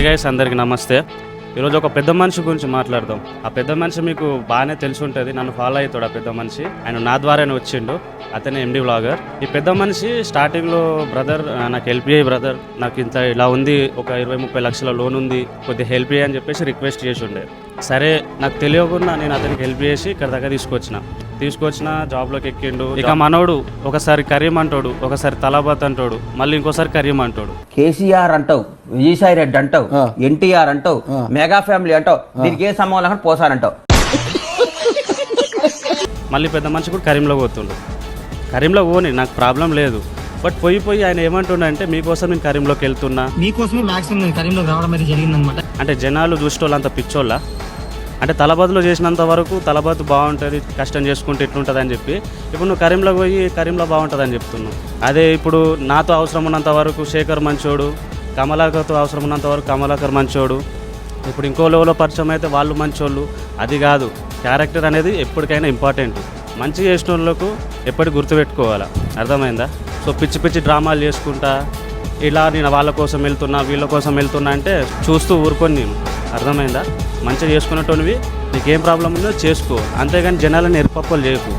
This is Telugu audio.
హాయ్ గైస్ అందరికి నమస్తే. ఈరోజు ఒక పెద్ద మనిషి గురించి మాట్లాడదాం. ఆ పెద్ద మనిషి మీకు బాగానే తెలిసి ఉంటుంది. నన్ను ఫాలో అవుతాడు ఆ పెద్ద మనిషి. ఆయన నా ద్వారానే వచ్చిండు. అతనే ఎండి బ్లాగర్ ఈ పెద్ద మనిషి స్టార్టింగ్లో బ్రదర్ నాకు హెల్ప్ చేయి బ్రదర్ నాకు ఇంత ఇలా ఉంది. ఒక ఇరవై ముప్పై లక్షల లోన్ ఉంది. కొద్దిగా హెల్ప్ చేయి అని చెప్పేసి రిక్వెస్ట్ చేసి ఉండే. సరే నాకు తెలియకుండా నేను అతనికి హెల్ప్ చేసి ఇక్కడ దాకా తీసుకొచ్చిన. తీసుకొచ్చిన జాబ్లోకి ఎక్కిండు. ఇక మనోడు ఒకసారి కరీం అంటాడు ఒకసారి తలాబాత్ అంటాడు మళ్ళీ ఇంకోసారి కరీం అంటాడు. కేసీఆర్ అంటావు విజయసాయి రెడ్డి అంటావు ఎన్టీఆర్ అంటావు మెగా ఫ్యామిలీ అంటావు దీనికి ఏ సంబంధం లేకుండా పోసారంటావు మళ్ళీ పెద్ద మనిషి కూడా కరీంలో పోతుండు. కరీంలో పోని నాకు ప్రాబ్లం లేదు. బట్ పోయి పోయి ఆయన ఏమంటుండంటే మీకోసం నేను కరీంలోకి వెళ్తున్నా. మీకోసమే మాక్సిమం నేను కరీంలోకి రావడం అయితే జరిగిందనమాట అంటే జనాలు చూసేటోళ్ళంత పిచ్చోళ్ళ? అంటే తలబాదులో చేసినంత వరకు తలబద్దు బాగుంటుంది కష్టం చేసుకుంటే ఎట్లుంటుంది అని చెప్పి. ఇప్పుడు నువ్వు కరీంలో పోయి కరీంలో బాగుంటుంది అని చెప్తున్నావు. అదే ఇప్పుడు నాతో అవసరం ఉన్నంత వరకు శేఖర్ మంచోడు కమలాకర్తో అవసరం ఉన్నంత వరకు కమలాకర్ మంచోడు. ఇప్పుడు ఇంకో లెవెల్లో పరిచయం అయితే వాళ్ళు మంచోళ్ళు. అది కాదు క్యారెక్టర్ అనేది ఎప్పటికైనా ఇంపార్టెంట్ మంచి చేసిన వాళ్ళకు ఎప్పటికి గుర్తుపెట్టుకోవాలా అర్థమైందా? సో పిచ్చి పిచ్చి డ్రామాలు చేసుకుంటా ఇలా నేను వాళ్ళ కోసం వెళ్తున్నా వీళ్ళ కోసం వెళ్తున్నా అంటే చూస్తూ ఊరుకొని నేను. అర్థమైందా? మంచిగా చేసుకున్నట్టునివి నీకేం ప్రాబ్లం ఉందో చేసుకో. అంతేగాని జనాలను ఎరుపప్పలు చేయకు.